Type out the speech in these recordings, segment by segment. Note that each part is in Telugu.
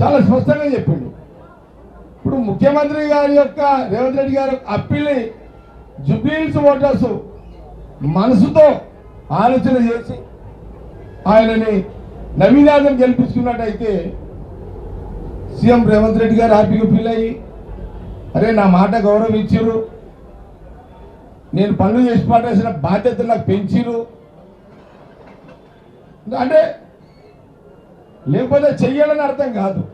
చాలా స్పష్టంగా చెప్పిండు. ఇప్పుడు ముఖ్యమంత్రి గారి యొక్క రేవంత్ రెడ్డి గారి అప్పీల్ని జుబ్లీల్స్ ఓటర్స్ మనసుతో ఆలోచన చేసి ఆయనని నవీనాథం గెలిపించుకున్నట్టయితే సీఎం రేవంత్ రెడ్డి గారు హ్యాపీగా ఫీల్ అయ్యి అరే నా మాట గౌరవం ఇచ్చిర్రు నేను పనులు చేసి పట్టేసిన బాధ్యత నాకు పెంచిరు అంటే లేకపోతే చెయ్యాలని అర్థం కాదు.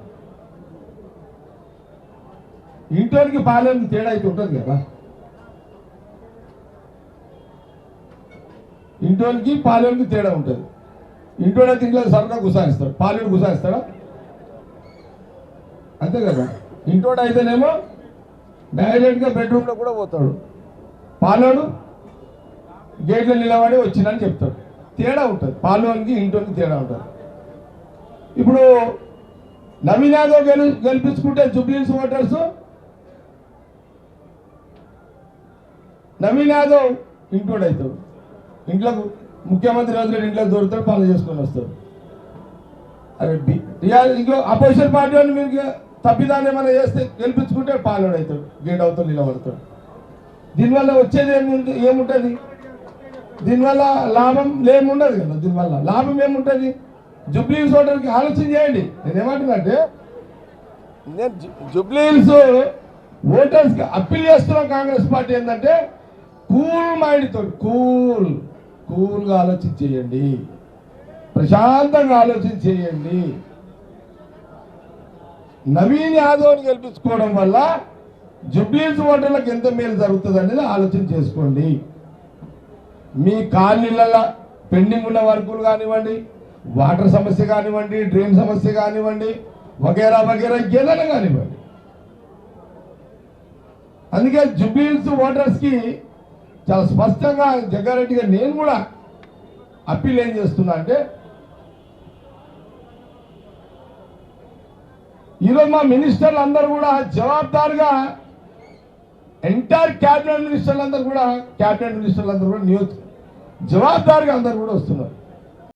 ఇంట్లోనికి పాలనకి తేడా అయితే ఉంటుంది కదా. ఇంట్లోనికి పాలనకి తేడా ఉంటుంది. ఇంట్లోనే ఇంట్లో సరదా గుసాయిస్తాడు. పాలెడు గుసాయిస్తాడా? అంతే కదా. ఇంటోడు అయితేనేమో డైరెక్ట్గా బెడ్రూమ్లో కూడా పోతాడు. పాలోడు గేట్లో నిలబడి వచ్చిందని చెప్తాడు. తేడా ఉంటుంది. పాలోనికి ఇంటోనికి తేడా ఉంటుంది. ఇప్పుడు నవీన్ యాదవ్ గెలు గెలిపించుకుంటే జుబ్లీన్స్ ఓటర్స్? నవీన్ యాదవ్ ఇంక్లూడ్ అవుతాడు ఇంట్లో ముఖ్యమంత్రి రోజు ఇంట్లో దొరుకుతారు పనులు చేసుకొని వస్తాడు అరే బి- ఇంకో అపోజిషన్ పార్టీ వాళ్ళు మీరు తప్పిదాన్ని ఏమైనా చేస్తే గెలిపించుకుంటే పాలోడు అవుతాడు గేట్ అవుతాడు నిలబడతాడు దీనివల్ల వచ్చేది ఏముంది ఏముంటుంది? దీనివల్ల లాభం ఏముండదు కదా దీనివల్ల లాభం ఏముంటుంది? జుబ్లీహిల్స్ ఓటర్కి ఆలోచన చేయండి. నేను ఏమంటున్నాంటే నేను జు- జుబ్లీహిల్స్ ఓటర్స్కి అప్పీల్ చేస్తున్న కాంగ్రెస్ పార్టీ ఏంటంటే కూల్ మైండ్ తోటి కూల్ కూల్గా ఆలోచన చేయండి. ప్రశాంతంగా ఆలోచన చేయండి. నవీన్ యాదవ్ని గెలిపించుకోవడం వల్ల జుబ్లీస్ ఓటర్లకు ఎంత మేలు జరుగుతుంది అనేది ఆలోచన చేసుకోండి. మీ కాలనీలలో పెండింగ్ ఉన్న వర్కులు కానివ్వండి వాటర్ సమస్య కానివ్వండి డ్రైన్ సమస్య కానివ్వండి వగేరా వగేరా ఏదైనా కానివ్వండి. అందుకే జుబ్లీస్ ఓటర్స్కి చాలా స్పష్టంగా జగ్గారెడ్డి గారు నేను కూడా అప్పీల్ ఏం చేస్తున్నా అంటే ఈరోజు మా మినిస్టర్లు అందరూ కూడా జవాబుదారుగా ఎంటైర్ క్యాబినెట్ మినిస్టర్లు అందరూ కూడా క్యాబినెట్ మినిస్టర్లు అందరూ కూడా నియోజక జవాబుదారుగా అందరూ కూడా వస్తున్నారు.